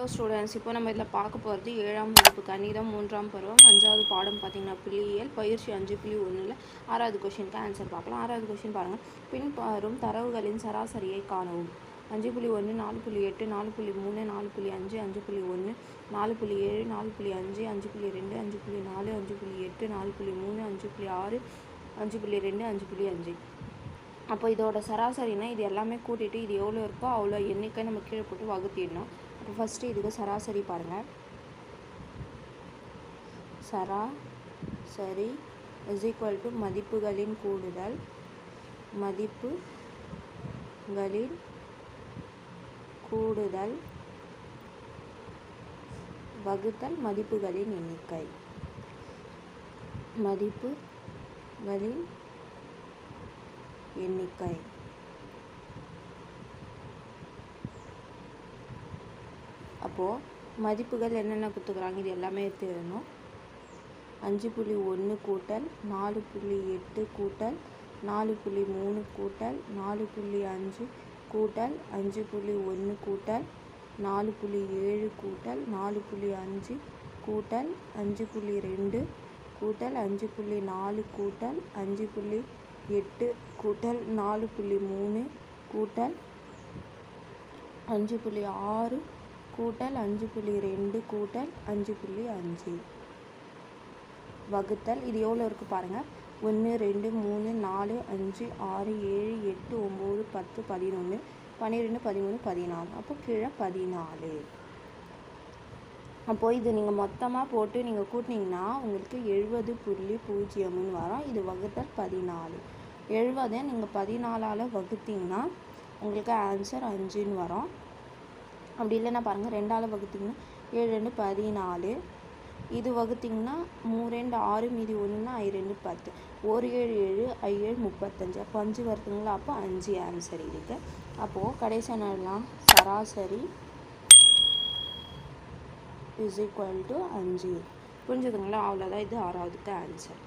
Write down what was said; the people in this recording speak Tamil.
ஹலோ ஸ்டூடெண்ட்ஸ் இப்போ நம்ம இதில் பார்க்க போகிறது ஏழாம் வகுப்பு கணிதம் மூன்றாம் பருவம் அஞ்சாவது பாடம் பார்த்தீங்கன்னா புள்ளியியல் பயிற்சி அஞ்சு புள்ளி ஒன்றில் ஆறாவது கொஷினுக்கு ஆன்சர் பார்க்கலாம். ஆறாவது கொஷின் பாருங்கள். பின்வரும் தரவுகளின் சராசரியை காணவும். அஞ்சு புள்ளி ஒன்று நாலு புள்ளி எட்டு நாலு புள்ளி மூணு நாலு புள்ளி அஞ்சு அஞ்சு புள்ளி ஒன்று நாலு புள்ளி ஏழு நாலு புள்ளி அஞ்சு அஞ்சு புள்ளி ரெண்டு அஞ்சு புள்ளி நாலு அஞ்சு புள்ளி எட்டு நாலு புள்ளி மூணு அஞ்சு புள்ளி ஆறு அஞ்சு புள்ளி ரெண்டு அஞ்சு புள்ளி அஞ்சு. அப்போ இதோட சராசரினா இது எல்லாமே கூட்டிகிட்டு இது எவ்வளோ இருக்கோ அவ்வளோ எண்ணிக்கை நம்ம கீழே போட்டு வகுத்திடணும். இப்போ ஃபஸ்ட்டு இதுக்கு சராசரி பாருங்கள் சரா சரி இஸ் ஈக்குவல் டு மதிப்புகளின் கூடுதல். மதிப்புகளின் கூடுதல். வகுத்தல் மதிப்புகளின் எண்ணிக்கை. மதிப்புகளின் எண்ணிக்கை. அப்போது மதிப்புகள் என்னென்ன கொடுத்துக்கிறாங்க இது எல்லாமே எடுத்துக்கணும். அஞ்சு புள்ளி ஒன்று கூட்டல் நாலு புள்ளி எட்டு கூட்டல் நாலு புள்ளி மூணு கூட்டல் நாலு புள்ளி அஞ்சு கூட்டல் அஞ்சு புள்ளி ஒன்று கூட்டல் நாலு புள்ளி ஏழு கூட்டல் நாலு புள்ளி அஞ்சு கூட்டல் அஞ்சு புள்ளி ரெண்டு கூட்டல் அஞ்சு புள்ளி நாலு கூட்டல் அஞ்சு புள்ளி எட்டு கூட்டல் நாலு புள்ளி மூணு கூட்டல் அஞ்சு புள்ளி ஆறு கூட்டல் அஞ்சு புள்ளி ரெண்டு கூட்டல் அஞ்சு புள்ளி அஞ்சு. வகுத்தல் இது எவ்வளோ இருக்குது பாருங்கள் ஒன்று ரெண்டு மூணு நாலு அஞ்சு ஆறு ஏழு எட்டு ஒம்பது பத்து பதினொன்று பன்னிரெண்டு பதிமூணு பதினாலு. அப்போ கீழே பதினாலு. அப்போது இது நீங்கள் மொத்தமாக போட்டு நீங்கள் கூட்டினீங்கன்னா உங்களுக்கு எழுபது புள்ளி பூஜ்ஜியம்னு வரும். இது வகுத்தல் பதினாலு. எழுபதை நீங்கள் பதினாலால் வகுத்தீங்கன்னா உங்களுக்கு ஆன்சர் அஞ்சுன்னு வரும். அப்படி இல்லைன்னா பாருங்கள் ரெண்டால் வகுத்தீங்கன்னா ஏழு ரெண்டு பதினாலு. இது வகுத்திங்கன்னா மூ ரெண்டு ஆறு மீதி ஒன்றுனா ஐ ரெண்டு பத்து. ஒரு ஏழு ஏழு ஐ ஏழு முப்பத்தஞ்சு. அப்போ அஞ்சு வருதுங்களா? அப்போ அஞ்சு ஆன்சர் இதுக்கு அப்போது கடைசி என்னலாம் சராசரி இஸ் ஈக்குவல் டு அஞ்சு. புரிஞ்சுதுங்களா? அவ்வளோதான் இது ஆறாவதுக்கு ஆன்சர்